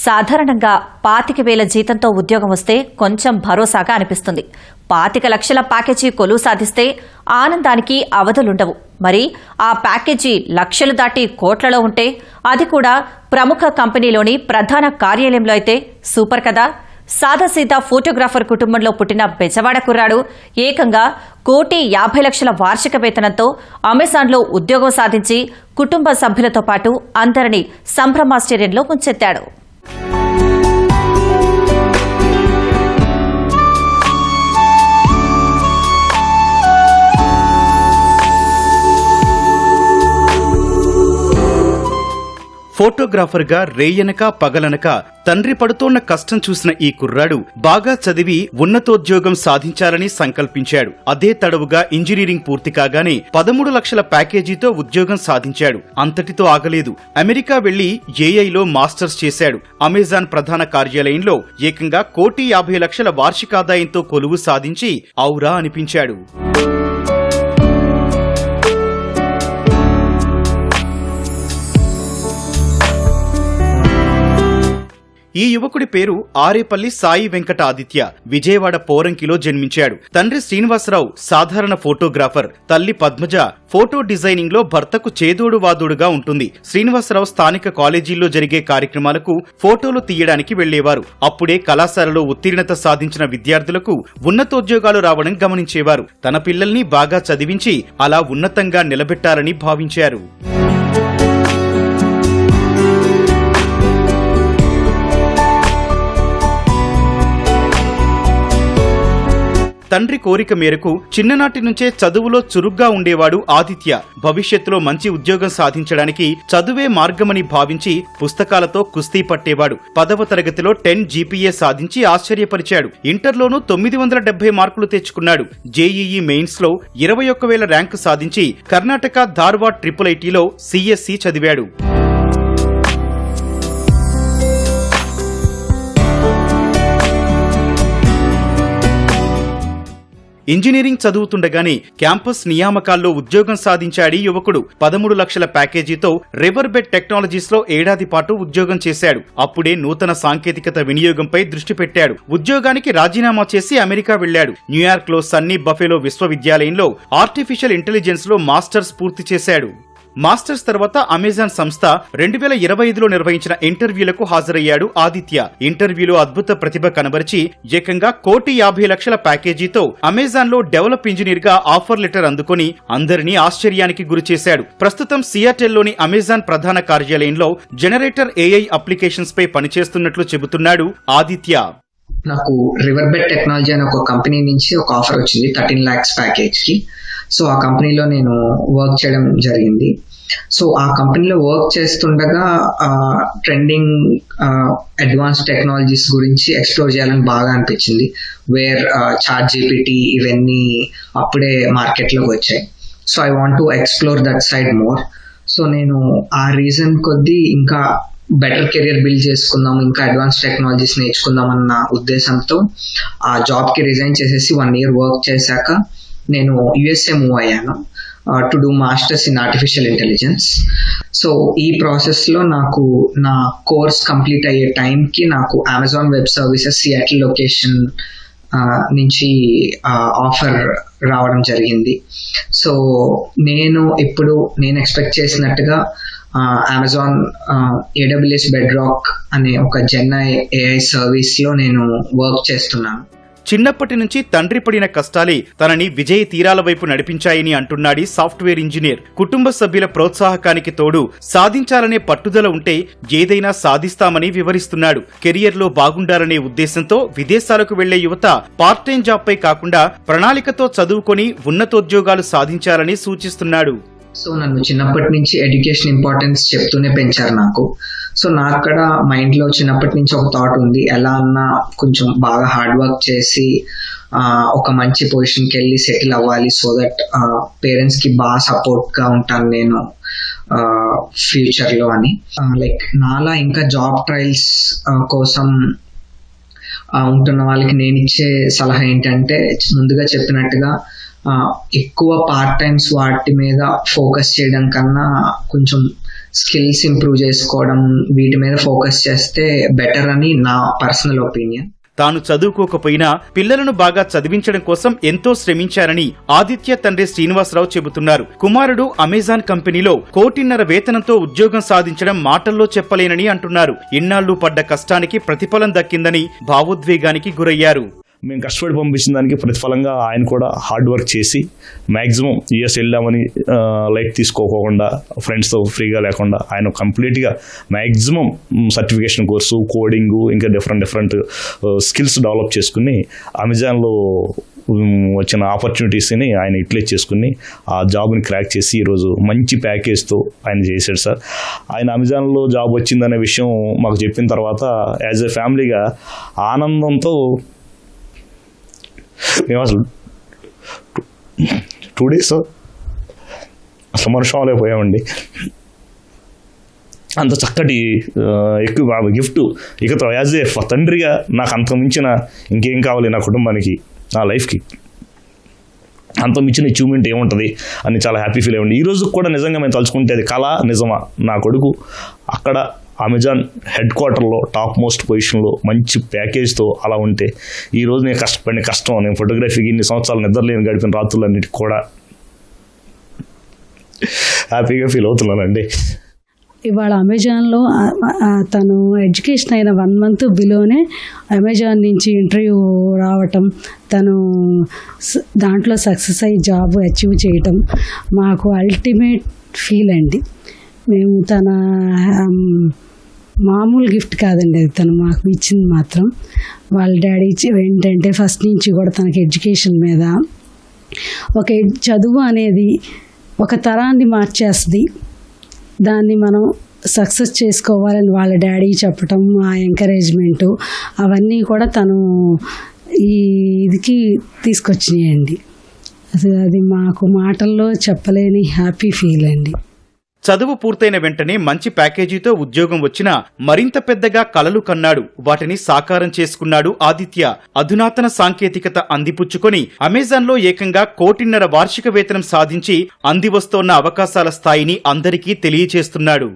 సాధారణంగా పాతిక వేల జీతంతో ఉద్యోగం వస్తే కొంచెం భరోసాగా అనిపిస్తుంది. పాతిక లక్షల ప్యాకేజీ కొలువు సాధిస్తే ఆనందానికి అవధులుండవు. మరి ఆ ప్యాకేజీ లక్షలు దాటి కోట్లలో ఉంటే అది కూడా ప్రముఖ కంపెనీలోని ప్రధాన కార్యాలయంలో అయితే సూపర్ కదా. సాదాసీదా ఫోటోగ్రాఫర్ కుటుంబంలో పుట్టిన బెజవాడ కుర్రాడు ఏకంగా కోటి యాభై లక్షల వార్షిక వేతనంతో అమెజాన్లో ఉద్యోగం సాధించి కుటుంబ సభ్యులతో పాటు అందరినీ సంభ్రమాశ్చర్యంలో ముంచెత్తాడు. ఫోటోగ్రాఫర్గా రేయనక పగలనక తండ్రి పడుతోన్న కష్టం చూసిన ఈ కుర్రాడు బాగా చదివి ఉన్నతోద్యోగం సాధించాలని సంకల్పించాడు. అదే తడవుగా ఇంజనీరింగ్ పూర్తి కాగానే పదమూడు లక్షల ప్యాకేజీతో ఉద్యోగం సాధించాడు. అంతటితో ఆగలేదు. అమెరికా వెళ్ళి ఏఐలో మాస్టర్స్ చేశాడు. అమెజాన్ ప్రధాన కార్యాలయంలో ఏకంగా కోటి యాభై లక్షల వార్షికాదాయంతో కొలువు సాధించి ఔరా అనిపించాడు. ఈ యువకుడి పేరు ఆరేపల్లి సాయి వెంకట ఆదిత్య విజయవాడ పోరంకిలో జన్మించాడు. తండ్రి శ్రీనివాసరావు సాధారణ ఫోటోగ్రాఫర్. తల్లి పద్మజ ఫోటో డిజైనింగ్లో భర్తకు చేదోడు వాదోడుగా ఉంటుంది. శ్రీనివాసరావు స్థానిక కాలేజీల్లో జరిగే కార్యక్రమాలకు ఫోటోలు తీయడానికి వెళ్ళేవారు అప్పుడే కళాశాలలో ఉత్తీర్ణత సాధించిన విద్యార్థులకు ఉన్నతోద్యోగాలు రావడం గమనించేవారు. తన పిల్లల్ని బాగా చదివించి అలా ఉన్నతంగా నిలబెట్టాలని భావించారు. తండ్రి కోరిక మేరకు చిన్ననాటి నుంచే చదువులో చురుగ్గా ఉండేవాడు ఆదిత్య. భవిష్యత్తులో మంచి ఉద్యోగం సాధించడానికి చదువే మార్గమని భావించి పుస్తకాలతో కుస్తీ పట్టేవాడు. పదవ తరగతిలో టెన్ జీపీఏ సాధించి ఆశ్చర్యపరిచాడు. ఇంటర్లోనూ తొమ్మిది వందల డెబ్బై మార్కులు తెచ్చుకున్నాడు. జేఈఈ మెయిన్స్లో ఇరవై ఒక్క వేల ర్యాంకు సాధించి కర్ణాటక ధార్వాడ్ ట్రిపుల్ ఐటీలో సిఎస్సి చదివాడు. ఇంజనీరింగ్ చదువుతుండగానే క్యాంపస్ నియామకాల్లో ఉద్యోగం సాధించాడు యువకుడు పదమూడు లక్షల ప్యాకేజీతో రివర్బెడ్ టెక్నాలజీస్లో ఏడాది పాటు ఉద్యోగం చేశాడు. అప్పుడే నూతన సాంకేతికత వినియోగంపై దృష్టి పెట్టాడు. ఉద్యోగానికి రాజీనామా చేసి అమెరికా వెళ్ళాడు న్యూయార్క్లో సన్నీ బఫెలో విశ్వవిద్యాలయంలో ఆర్టిఫిషియల్ ఇంటెలిజెన్స్లో మాస్టర్స్ పూర్తి చేశాడు. మాస్టర్స్ తర్వాత అమెజాన్ సంస్థ రెండు వేల ఇరవై ఐదులో నిర్వహించిన ఇంటర్వ్యూలకు హాజరయ్యాడు ఆదిత్య. ఇంటర్వ్యూలో అద్భుత ప్రతిభ కనబరిచి ఏకంగా కోటి యాభై లక్షల ప్యాకేజీతో అమెజాన్లో డెవలప్ ఇంజనీర్గా ఆఫర్ లెటర్ అందుకొని అందరినీ ఆశ్చర్యానికి గురిచేశాడు ప్రస్తుతం సియాటెల్లోని అమెజాన్ ప్రధాన కార్యాలయంలో జనరేటర్ ఏఐ అప్లికేషన్స్ పై పనిచేస్తున్నట్లు చెబుతున్నాడు ఆదిత్య. నాకు రివర్ బెడ్ టెక్నాలజీ అనే ఒక కంపెనీ నుంచి ఒక ఆఫర్ వచ్చింది థర్టీన్ ల్యాక్స్ ప్యాకేజ్కి సో ఆ కంపెనీలో నేను వర్క్ చేయడం జరిగింది. సో ఆ కంపెనీలో వర్క్ చేస్తుండగా ట్రెండింగ్ అడ్వాన్స్ టెక్నాలజీస్ గురించి ఎక్స్ప్లోర్ చేయాలని బాగా అనిపించింది. వేర్ చార్ట్ జీపీటీ ఇవన్నీ అప్పుడే మార్కెట్లోకి వచ్చాయి. So I want to explore that side more. So నేను ఆ రీజన్ కొద్దీ ఇంకా బెటర్ కెరియర్ బిల్డ్ చేసుకుందాం ఇంకా అడ్వాన్స్ టెక్నాలజీస్ నేర్చుకుందాం అన్న ఉద్దేశంతో ఆ జాబ్కి రిజైన్ చేసేసి వన్ ఇయర్ వర్క్ చేశాక నేను యుఎస్ఏ మూవ్ అయ్యాను to do masters in artificial intelligence so ఈ ప్రాసెస్లో నాకు నా కోర్స్ కంప్లీట్ అయ్యే టైంకి నాకు Amazon web services Seattle location నుంచి uh, ఆఫర్ రావడం జరిగింది. సో నేను ఇప్పుడు నేను ఎక్స్పెక్ట్ చేసినట్టుగా అమెజాన్ ఏడబ్ల్యూఎస్ బెడ్రాక్ అనే ఒక జెన్నై ఏఐ సర్వీస్లో నేను వర్క్ చేస్తున్నాను. చిన్నప్పటి నుంచి తండ్రి పడిన కష్టాలే తనని విజయ తీరాల వైపు నడిపించాయని అంటున్నాడు సాఫ్ట్వేర్ ఇంజనీర్. కుటుంబ సభ్యుల ప్రోత్సాహకానికి తోడు సాధించాలనే పట్టుదల ఉంటే ఏదైనా సాధిస్తామని వివరిస్తున్నాడు. కెరియర్లో బాగుండాలనే ఉద్దేశంతో విదేశాలకు వెళ్ళే యువత పార్ట్ టైం జాబ్ పై కాకుండా ప్రణాళికతో చదువుకొని ఉన్నతోద్యోగాలు సాధించాలని సూచిస్తున్నాడు. సో నన్ను చిన్నప్పటి నుంచి ఎడ్యుకేషన్ ఇంపార్టెన్స్ చెప్తూనే పెంచారు నాకు. సో నాకు కూడా మైండ్లో చిన్నప్పటి నుంచి ఒక థాట్ ఉంది. ఎలా అన్నా కొంచెం బాగా హార్డ్ వర్క్ చేసి ఒక మంచి పొజిషన్కి వెళ్ళి సెటిల్ అవ్వాలి సో దట్ పేరెంట్స్కి బాగా సపోర్ట్గా ఉంటాను నేను ఫ్యూచర్లో అని. లైక్ నాలా ఇంకా జాబ్ ట్రయల్స్ కోసం ఉంటున్న వాళ్ళకి నేను ఇచ్చే సలహా ఏంటంటే ముందుగా చెప్పినట్టుగా ఎక్కువ పార్ట్ టైమ్స్ వాటి మీద ఫోకస్ చేయడం కన్నా కొంచెం స్కిల్స్ ఇంప్రూవ్ చేసుకోవడం వీటి మీద ఫోకస్ చేస్తే బెటర్ అని నా పర్సనల్ ఒపీనియన్ తాను చదువుకోకపోయినా పిల్లలను బాగా చదివించడం కోసం ఎంతో శ్రమించారని ఆదిత్య తండ్రి శ్రీనివాసరావు చెబుతున్నారు. కుమారుడు అమెజాన్ కంపెనీలో కోటిన్నర వేతనంతో ఉద్యోగం సాధించడం మాటల్లో చెప్పలేనని అంటున్నారు. ఇన్నాళ్ళు పడ్డ కష్టానికి ప్రతిఫలం దక్కిందని భావోద్వేగానికి గురయ్యారు. మేము కష్టపడి పంపించిన దానికి ప్రతిఫలంగా ఆయన కూడా హార్డ్ వర్క్ చేసి మ్యాక్సిమం యూఎస్ వెళ్ళామని లైట్ తీసుకోకుండా ఫ్రెండ్స్తో ఫ్రీగా లేకుండా ఆయన కంప్లీట్గా మ్యాక్సిమం సర్టిఫికేషన్ కోర్సు కోడింగు ఇంకా డిఫరెంట్ డిఫరెంట్ స్కిల్స్ డెవలప్ చేసుకుని అమెజాన్లో వచ్చిన ఆపర్చునిటీస్ని ఆయన యూటిలైజ్ చేసుకుని ఆ జాబ్ని క్రాక్ చేసి ఈరోజు మంచి ప్యాకేజ్తో ఆయన చేశాడు సార్. ఆయన అమెజాన్లో జాబ్ వచ్చిందనే విషయం మాకు చెప్పిన తర్వాత యాజ్ ఎ ఫ్యామిలీగా ఆనందంతో మేము అసలు టూ డేస్ అసలు మనుషం పోయామండి. అంత చక్కటి ఎక్కువ గిఫ్ట్ ఇకతో యాజ్ ఏ తండ్రిగా నాకు అంత మించిన ఇంకేం కావాలి నా కుటుంబానికి నా లైఫ్కి? అంత మించిన అచీవ్మెంట్ ఏముంటుంది అని చాలా హ్యాపీ ఫీల్ అయ్యండి ఈ రోజు కూడా నిజంగా మేము తలుచుకుంటే అది కళ నిజమా? నా కొడుకు అక్కడ అమెజాన్ హెడ్ క్వార్టర్లో టాప్ మోస్ట్ పొజిషన్లో మంచి ప్యాకేజ్తో అలా ఉంటే ఈరోజు నేను కష్టపడిన కష్టం. నేను ఫోటోగ్రఫీకి ఇన్ని సంవత్సరాలు నిద్రలేని గడిపిన రాత్రులన్నిటికి కూడా హ్యాపీగా ఫీల్ అవుతున్నానండి. ఇవాళ అమెజాన్లో తను ఎడ్యుకేషన్ అయిన వన్ మంత్ బిలోనే అమెజాన్ నుంచి ఇంటర్వ్యూ రావటం తను దాంట్లో సక్సెస్ అయ్యి జాబ్ అచీవ్ చేయటం మాకు అల్టిమేట్ ఫీల్ అండి. మేము తన మామూలు గిఫ్ట్ కాదండి అది. తను మాకు ఇచ్చింది మాత్రం. వాళ్ళ డాడీ ఏంటంటే ఫస్ట్ నుంచి కూడా తనకి ఎడ్యుకేషన్ మీద ఒక చదువు అనేది ఒక తరాన్ని మార్చేస్తుంది. దాన్ని మనం సక్సెస్ చేసుకోవాలని వాళ్ళ డాడీ చెప్పటం ఆ ఎంకరేజ్మెంటు అవన్నీ కూడా తను ఈ ఇదికి తీసుకొచ్చినాయండి. అసలు అది మాకు మాటల్లో చెప్పలేని హ్యాపీ ఫీల్ అండి. చదువు పూర్తయిన వెంటనే మంచి ప్యాకేజీతో ఉద్యోగం వచ్చినా మరింత పెద్దగా కలలు కన్నాడు. వాటిని సాకారం చేసుకున్నాడు ఆదిత్య. అధునాతన సాంకేతికత అందిపుచ్చుకొని అమెజాన్లో ఏకంగా కోటిన్నర వార్షిక వేతనం సాధించి అందివస్తోన్న అవకాశాల స్థాయిని అందరికీ తెలియచేస్తున్నాడు.